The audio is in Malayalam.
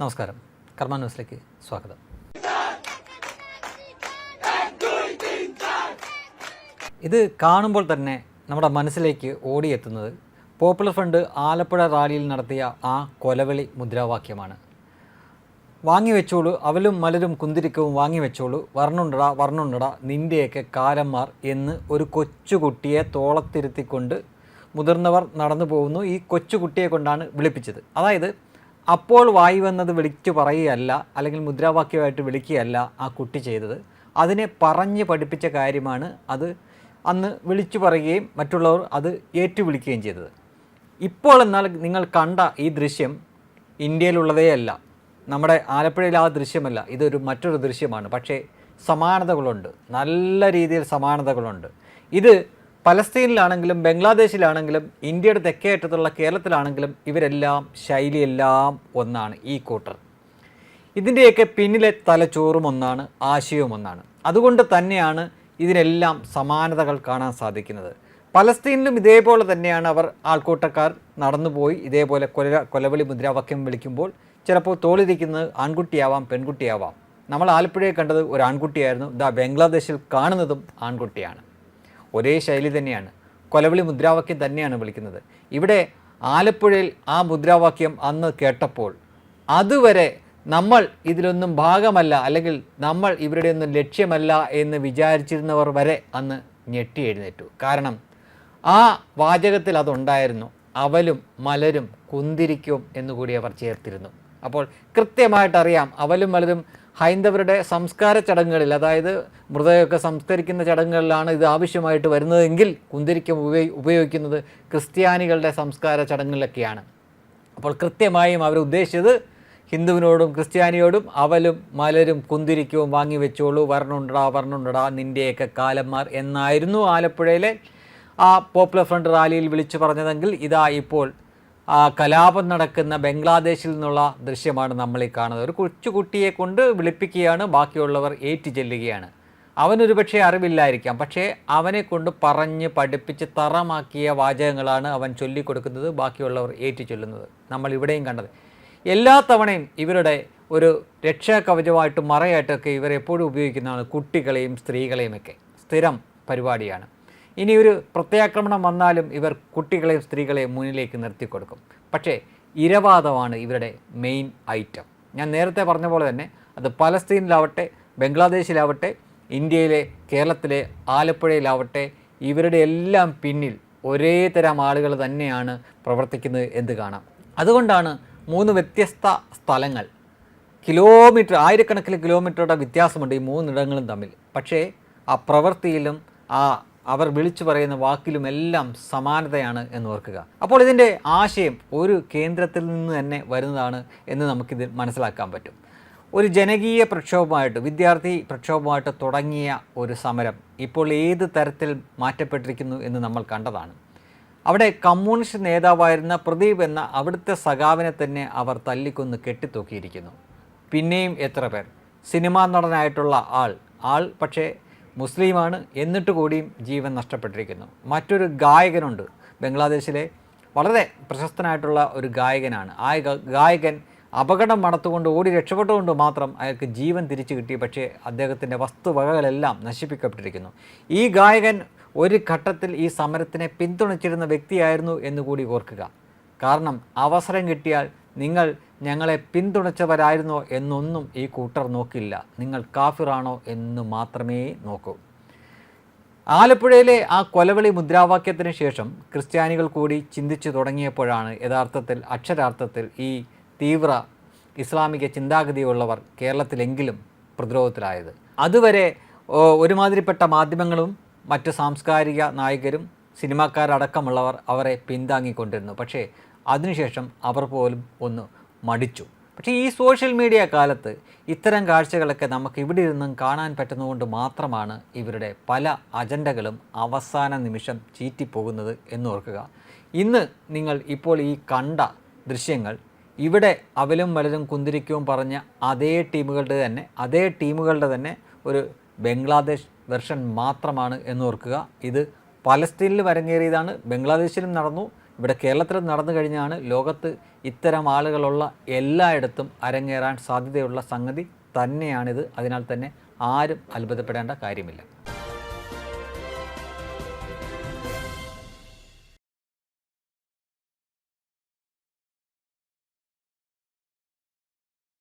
നമസ്കാരം. കർമ്മ ന്യൂസിലേക്ക് സ്വാഗതം. ഇത് കാണുമ്പോൾ തന്നെ നമ്മുടെ മനസ്സിലേക്ക് ഓടിയെത്തുന്നത് പോപ്പുലർ ഫ്രണ്ട് ആലപ്പുഴ റാലിയിൽ നടത്തിയ ആ കൊലവിളി മുദ്രാവാക്യമാണ്. വാങ്ങി വെച്ചോളൂ അവലും മലരും കുന്തിരിക്കവും വാങ്ങി വെച്ചോളൂ വർണുണ്ടട വർണുണ്ടട നിന്റെയൊക്കെ കാലന്മാർ എന്ന് ഒരു കൊച്ചുകുട്ടിയെ തോളത്തിരുത്തിക്കൊണ്ട് മുതിർന്നവർ നടന്നു പോകുന്നു. ഈ കൊച്ചുകുട്ടിയെ കൊണ്ടാണ് വിളിപ്പിച്ചത്. അതായത് അപ്പോൾ വായി വന്നത് വിളിച്ചു പറയുകയല്ല അല്ലെങ്കിൽ മുദ്രാവാക്യമായിട്ട് വിളിക്കുകയല്ല ആ കുട്ടി ചെയ്തത്. അതിനെ പറഞ്ഞ് പഠിപ്പിച്ച കാര്യമാണ് അത്. അന്ന് വിളിച്ചു പറയുകയും മറ്റുള്ളവർ അത് ഏറ്റുവിളിക്കുകയും ചെയ്തത്. ഇപ്പോൾ എന്നാൽ നിങ്ങൾ കണ്ട ഈ ദൃശ്യം ഇന്ത്യയിലുള്ളതേ അല്ല. നമ്മുടെ ആലപ്പുഴയിൽ ആ ദൃശ്യമല്ല. ഇതൊരു മറ്റൊരു ദൃശ്യമാണ്. പക്ഷേ സമാനതകളുണ്ട്. നല്ല രീതിയിൽ സമാനതകളുണ്ട്. ഇത് പലസ്തീനിലാണെങ്കിലും ബംഗ്ലാദേശിലാണെങ്കിലും ഇന്ത്യയുടെ തെക്കേ അറ്റത്തുള്ള കേരളത്തിലാണെങ്കിലും ഇവരെല്ലാം ശൈലിയെല്ലാം ഒന്നാണ് ഈ കൂട്ടർ. ഇതിന്റെയൊക്കെ പിന്നിലെ തലച്ചോറും ഒന്നാണ് ആശയവും ഒന്നാണ്. അതുകൊണ്ട് തന്നെയാണ് ഇതിനെല്ലാം സമാനതകൾ കാണാൻ സാധിക്കുന്നത്. പലസ്തീനിലും ഇതേപോലെ തന്നെയാണ് അവർ ആൾക്കൂട്ടക്കാർ നടന്നുപോയി ഇതേപോലെ കൊല കൊലവിളി മുദ്രാവാക്യം വിളിക്കുമ്പോൾ ചിലപ്പോൾ തോളിരിക്കുന്നത് ആൺകുട്ടിയാവാം പെൺകുട്ടിയാവാം. നമ്മൾ ആലപ്പുഴയെ കണ്ടത് ഒരു ആൺകുട്ടിയായിരുന്നു. ദാ ബംഗ്ലാദേശിൽ കാണുന്നതും ആൺകുട്ടിയാണ്. ഒരേ ശൈലി തന്നെയാണ്. കൊലവിളി മുദ്രാവാക്യം തന്നെയാണ് വിളിക്കുന്നത്. ഇവിടെ ആലപ്പുഴയിൽ ആ മുദ്രാവാക്യം അന്ന് കേട്ടപ്പോൾ അതുവരെ നമ്മൾ ഇതിലൊന്നും ഭാഗമല്ല അല്ലെങ്കിൽ നമ്മൾ ഇവരുടെ ഒന്നും ലക്ഷ്യമല്ല എന്ന് വിചാരിച്ചിരുന്നവർ വരെ അന്ന് ഞെട്ടി എഴുന്നേറ്റു. കാരണം ആ വാചകത്തിൽ അതുണ്ടായിരുന്നു. അവലും മലരും കുന്തിരിക്കും എന്നുകൂടി അവർ ചേർത്തിരുന്നു. അപ്പോൾ കൃത്യമായിട്ടറിയാം അവലും മലരും ഹൈന്ദവരുടെ സംസ്കാര ചടങ്ങുകളിൽ അതായത് മൃതയൊക്കെ സംസ്കരിക്കുന്ന ചടങ്ങുകളിലാണ് ഇത് ആവശ്യമായിട്ട് വരുന്നതെങ്കിൽ കുന്തിരിക്കം ഉപയോഗി ഉപയോഗിക്കുന്നത് ക്രിസ്ത്യാനികളുടെ സംസ്കാര ചടങ്ങുകളിലൊക്കെയാണ്. അപ്പോൾ കൃത്യമായും അവർ ഉദ്ദേശിച്ചത് ഹിന്ദുവിനോടും ക്രിസ്ത്യാനിയോടും അവലും മലരും കുന്തിരിക്കവും വാങ്ങി വെച്ചോളൂ വരണുണ്ടടാ വർണുണ്ടടാ നിന്റെയൊക്കെ കാലന്മാർ എന്നായിരുന്നു ആലപ്പുഴയിലെ ആ പോപ്പുലർ ഫ്രണ്ട് റാലിയിൽ വിളിച്ചു പറഞ്ഞതെങ്കിൽ ഇതാ ഇപ്പോൾ കലാപം നടക്കുന്ന ബംഗ്ലാദേശിൽ നിന്നുള്ള ദൃശ്യമാണ് നമ്മൾ ഈ കാണുന്നത്. ഒരു കൊച്ചുകുട്ടിയെ കൊണ്ട് വിളിപ്പിക്കുകയാണ് ബാക്കിയുള്ളവർ ഏറ്റു ചെല്ലുകയാണ്. അവനൊരു പക്ഷേ അറിവില്ലായിരിക്കാം പക്ഷേ അവനെ കൊണ്ട് പറഞ്ഞ് പഠിപ്പിച്ച് തറമാക്കിയ വാചകങ്ങളാണ് അവൻ ചൊല്ലിക്കൊടുക്കുന്നത് ബാക്കിയുള്ളവർ ഏറ്റു ചൊല്ലുന്നത്. നമ്മൾ ഇവിടെയും കണ്ടത്. എല്ലാ തവണയും ഇവരുടെ ഒരു രക്ഷാകവചമായിട്ടും മറയായിട്ടൊക്കെ ഇവരെപ്പോഴും ഉപയോഗിക്കുന്നതാണ് കുട്ടികളെയും സ്ത്രീകളെയുമൊക്കെ. സ്ഥിരം പരിപാടിയാണ്. ഇനി ഒരു പ്രത്യാക്രമണം വന്നാലും ഇവർ കുട്ടികളെയും സ്ത്രീകളെയും മുന്നിലേക്ക് നിർത്തിക്കൊടുക്കും. പക്ഷേ ഇരവാദമാണ് ഇവരുടെ മെയിൻ ഐറ്റം ഞാൻ നേരത്തെ പറഞ്ഞ പോലെ തന്നെ അത് പലസ്തീനിലാവട്ടെ ബംഗ്ലാദേശിലാവട്ടെ ഇന്ത്യയിലെ കേരളത്തിലെ ആലപ്പുഴയിലാവട്ടെ ഇവരുടെ എല്ലാം പിന്നിൽ ഒരേ തരം ആളുകൾ തന്നെയാണ് പ്രവർത്തിക്കുന്നത് എന്ന് കാണാം. അതുകൊണ്ടാണ് മൂന്ന് വ്യത്യസ്ത സ്ഥലങ്ങൾ. കിലോമീറ്റർ ആയിരക്കണക്കിന് കിലോമീറ്ററുടെ വ്യത്യാസമുണ്ട് ഈ മൂന്നിടങ്ങളും തമ്മിൽ. പക്ഷേ ആ പ്രവൃത്തിയിലും ആ അവർ വിളിച്ചു പറയുന്ന വാക്കിലുമെല്ലാം സമാനതയാണ് എന്ന് ഓർക്കുക. അപ്പോൾ ഇതിന്റെ ആശയം ഒരു കേന്ദ്രത്തിൽ നിന്ന് തന്നെ വരുന്നതാണ് എന്ന് നമുക്കിത് മനസ്സിലാക്കാൻ പറ്റും. ഒരു ജനകീയ പ്രക്ഷോഭമായിട്ട് വിദ്യാർത്ഥി പ്രക്ഷോഭമായിട്ട് തുടങ്ങിയ ഒരു സമരം ഇപ്പോൾ ഏത് തരത്തിൽ മാറ്റപ്പെട്ടിരിക്കുന്നു എന്ന് നമ്മൾ കണ്ടതാണ്. അവിടെ കമ്മ്യൂണിസ്റ്റ് നേതാവായിരുന്ന പ്രദീപ് എന്ന അവിടുത്തെ സഖാവിനെ തന്നെ അവർ തല്ലിക്കൊന്ന് കെട്ടിത്തൂക്കിയിരിക്കുന്നു. പിന്നെയും എത്ര പേർ? സിനിമാ നടനായിട്ടുള്ള ആൾ ആൾ പക്ഷേ മുസ്ലിമാണ് എന്നിട്ട് കൂടിയും ജീവൻ നഷ്ടപ്പെട്ടിരിക്കുന്നു. മറ്റൊരു ഗായകനുണ്ട്. ബംഗ്ലാദേശിലെ വളരെ പ്രശസ്തനായിട്ടുള്ള ഒരു ഗായകനാണ്. ആ ഗായകൻ അപകടം മണത്തുകൊണ്ട് ഓടി രക്ഷപ്പെട്ടുകൊണ്ട് മാത്രം അയാൾക്ക് ജീവൻ തിരിച്ചു കിട്ടി. പക്ഷേ അദ്ദേഹത്തിന്റെ വസ്തുവകകളെല്ലാം നശിപ്പിക്കപ്പെട്ടിരിക്കുന്നു. ഈ ഗായകൻ ഒരു ഘട്ടത്തിൽ ഈ സമരത്തിനെ പിന്തുണച്ചിരുന്ന വ്യക്തിയായിരുന്നു എന്നുകൂടി ഓർക്കുക. കാരണം അവസരം കിട്ടിയാൽ നിങ്ങൾ ഞങ്ങളെ പിന്തുണച്ചവരായിരുന്നോ എന്നൊന്നും ഈ കൂട്ടർ നോക്കില്ല. നിങ്ങൾ കാഫിറാണോ എന്ന് മാത്രമേ നോക്കൂ. ആലപ്പുഴയിലെ ആ കൊലവിളി മുദ്രാവാക്യത്തിന് ശേഷം ക്രിസ്ത്യാനികൾ കൂടി ചിന്തിച്ചു തുടങ്ങിയപ്പോഴാണ് യഥാർത്ഥത്തിൽ അക്ഷരാർത്ഥത്തിൽ ഈ തീവ്ര ഇസ്ലാമിക ചിന്താഗതിയുള്ളവർ കേരളത്തിലെങ്കിലും പ്രതിരോധത്തിലായത്. അതുവരെ ഒരുമാതിരിപ്പെട്ട മാധ്യമങ്ങളും മറ്റ് സാംസ്കാരിക നായകരും സിനിമാക്കാരടക്കമുള്ളവർ അവരെ പിന്താങ്ങിക്കൊണ്ടിരുന്നു. പക്ഷേ അതിനുശേഷം അവർ പോലും ഒന്ന് മടിച്ചു. പക്ഷേ ഈ സോഷ്യൽ മീഡിയ കാലത്ത് ഇത്തരം കാഴ്ചകളൊക്കെ നമുക്ക് ഇവിടെ ഇരുന്നും കാണാൻ പറ്റുന്നതുകൊണ്ട് മാത്രമാണ് ഇവരുടെ പല അജണ്ടകളും അവസാന നിമിഷം ചീറ്റിപ്പോകുന്നത് എന്നോർക്കുക ഇന്ന് നിങ്ങൾ ഇപ്പോൾ ഈ കണ്ട ദൃശ്യങ്ങൾ ഇവിടെ അവലും വലതും കുന്തിരിക്കവും പറഞ്ഞ അതേ ടീമുകളുടെ തന്നെ അതേ ടീമുകളുടെ തന്നെ ഒരു ബംഗ്ലാദേശ് വെർഷൻ മാത്രമാണ് എന്നോർക്കുക ഇത് പലസ്തീനിൽ വരങ്ങേറിയതാണ് ബംഗ്ലാദേശിലും നടന്നു. ഇവിടെ കേരളത്തിലും നടന്നു കഴിഞ്ഞാണ് ലോകത്ത് ഇത്തരം ആളുകളുള്ള എല്ലായിടത്തും അരങ്ങേറാൻ സാധ്യതയുള്ള സംഗതി തന്നെയാണിത്. അതിനാൽ തന്നെ ആരും അത്ഭുതപ്പെടേണ്ട കാര്യമില്ല.